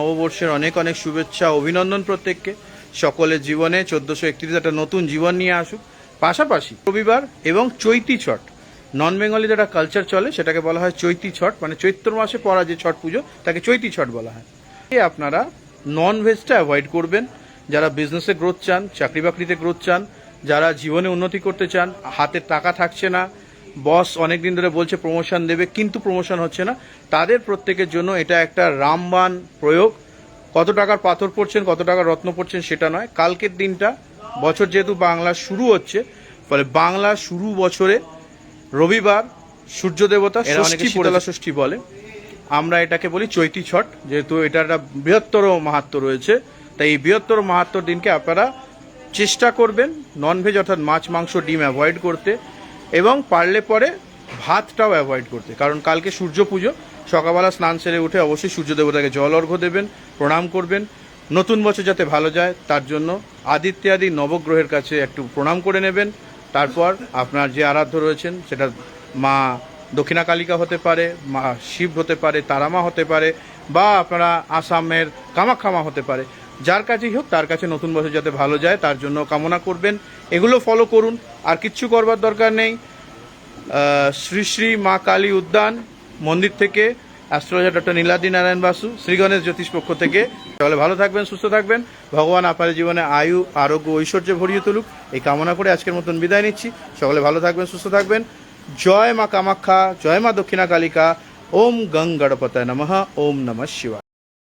নববর্ষের অনেক অনেক শুভেচ্ছা, অভিনন্দন প্রত্যেককে। সকলের জীবনে চোদ্দশো একত্রিশ একটা নতুন জীবন নিয়ে আসুক। পাশাপাশি রবিবার এবং চৈতি ছট নন বেঙ্গলিদের একটা কালচার চলে, সেটাকে বলা হয় চৈতি ছট মানে চৈত্র মাসে পড়া যে ছট পুজো, তাকে চৈতি ছট বলা হয়। আপনারা নন ভেজটা অ্যাভয়েড করবেন। যারা বিজনেসে গ্রোথ চান চাকরি বাকরিতে গ্রোথ চান, যারা জীবনে উন্নতি করতে চান, হাতে টাকা থাকছে না বস অনেক দিন ধরে বলছে প্রমোশন দেবে কিন্তু প্রমোশন হচ্ছে না। তাদের প্রত্যেকের জন্য এটা একটা রামবান প্রয়োগ। কত টাকার পাথর পড়ছেন কত টাকার রত্ন পড়ছেন সেটা নয়। কালকের দিনটা বছর যেহেতু বাংলা শুরু হচ্ছে ফলে বাংলা শুরু বছরে রবিবার সূর্য দেবতা ষষ্ঠী শীতলা ষষ্ঠী বলে। আমরা এটাকে বলি চৈতি ছট যেহেতু এটা একটা বৃহত্তর মাহাত্ম রয়েছে। তাই এই বৃহত্তর মাহাত্মর দিনকে আপনারা চেষ্টা করবেন ননভেজ অর্থাৎ মাছ মাংস ডিম অ্যাভয়েড করতে। এবং পারলে পরে ভাতটাও অ্যাভয়েড করতে। কারণ কালকে সূর্য পুজো সকালবেলা স্নান সেরে উঠে অবশ্যই সূর্য দেবতাকে জল অর্ঘ্য দেবেন, প্রণাম করবেন। নতুন বছর যাতে ভালো যায়, তার জন্য আদিত্যাদি নবগ্রহের কাছে একটু প্রণাম করে নেবেন। তারপর আপনার যে আরাধ্য রয়েছেন, সেটা মা দক্ষিণা কালিকা হতে পারে, মা শিব হতে পারে, তারামা হতে পারে, বা আপনারা আসামের কামাখামা হতে পারে। যার কাছেই হোক, তার কাছে নতুন বছর যাতে ভালো যায়, তার জন্য কামনা করবেন। এগুলো ফলো করুন। আর কিচ্ছু করবার দরকার নেই। শ্রী শ্রী মা কালী উদ্যান মন্দির থেকে অ্যাস্ট্রোলজার ডক্টর নীলাদি নারায়ণ বাসু, শ্রী গণেশ জ্যোতিষ পক্ষ থেকে। তাহলে ভালো থাকবেন, সুস্থ থাকবেন। ভগবান আপনার জীবনে আয়ু, আরোগ্য, ঐশ্বর্য ভরিয়ে তুলুক। এই কামনা করে আজকের মতন বিদায় নিচ্ছি। সকলে ভালো থাকবেন, সুস্থ থাকবেন। জয় মা কামাখ্যা, জয় মা দক্ষিণা কালিকা ওম গং গণপতায় নমঃ, ওম নমঃ শিবায়।